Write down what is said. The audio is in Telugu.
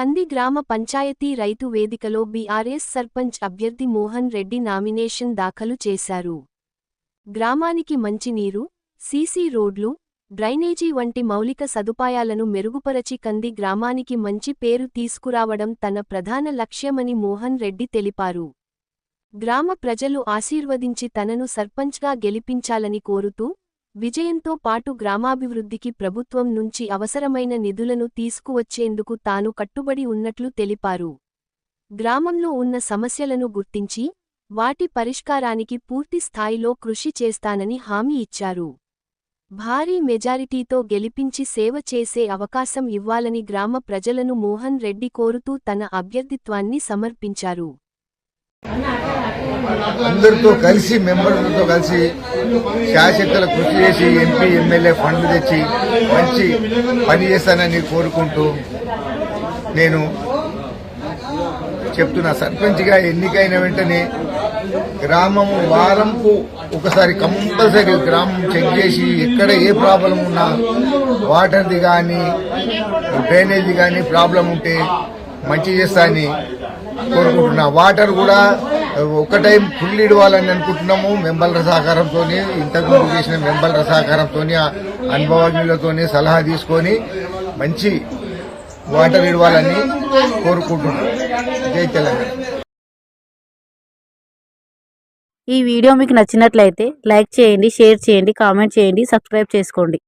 కంది గ్రామ పంచాయతీ రైతు వేదికలో బీఆర్ఎస్ సర్పంచ్ అభ్యర్థి మోహన్ రెడ్డి నామినేషన్ దాఖలు చేశారు. గ్రామానికి మంచినీరు సీసీ రోడ్లు డ్రైనేజీ వంటి మౌలిక సదుపాయాలను మెరుగుపరచి కంది గ్రామానికి మంచి పేరు తీసుకురావడం తన ప్రధాన లక్ష్యమని మోహన్ రెడ్డి తెలిపారు. గ్రామ ప్రజలు ఆశీర్వదించి తనను సర్పంచ్గా గెలిపించాలని కోరుతూ విజయంతో పాటు గ్రామాభివృద్ధికి ప్రభుత్వం నుంచి అవసరమైన నిధులను తీసుకువచ్చేందుకు తాను కట్టుబడి ఉన్నట్లు తెలిపారు. గ్రామంలో ఉన్న సమస్యలను గుర్తించి వాటి పరిష్కారానికి పూర్తి స్థాయిలో కృషి చేస్తానని హామీ ఇచ్చారు. భారీ మెజారిటీతో గెలిపించి సేవ చేసే అవకాశం ఇవ్వాలని గ్రామ ప్రజలను మోహన్ రెడ్డి కోరుతూ తన అభ్యర్థిత్వాన్ని సమర్పించారు. అందరితో కలిసి మెంబర్లతో కలిసి శాసకుల కృషి చేసి ఎంపీ ఎమ్మెల్యే ఫండ్లు తెచ్చి మంచి పని చేస్తానని కోరుకుంటూ నేను చెప్తున్నా. సర్పంచ్గా ఎన్నికైన వెంటనే గ్రామం వారంకు ఒకసారి కంపల్సరీ గ్రామం చెక్ చేసి ఎక్కడ ఏ ప్రాబ్లం ఉన్నా వాటర్ది కానీ డ్రైనేజ్ కానీ ప్రాబ్లం ఉంటే మంచి చేస్తా అని కోరుకుంటున్నా. వాటర్ కూడా ఒక టైం ఫుల్ ఇవ్వాలని అనుకుంటున్నాము. మెంబర్ల సహకారంతో ఇంతకుముందు చేసిన మెంబర్ల సహకారంతో అనుభవజ్ఞులతో సలహా తీసుకొని మంచి వాటర్ ఇవ్వాలని కోరుకుంటున్నాం. జై తెలంగాణ. ఈ వీడియో మీకు నచ్చినట్లయితే లైక్ చేయండి షేర్ చేయండి కామెంట్ చేయండి సబ్స్క్రైబ్ చేసుకోండి.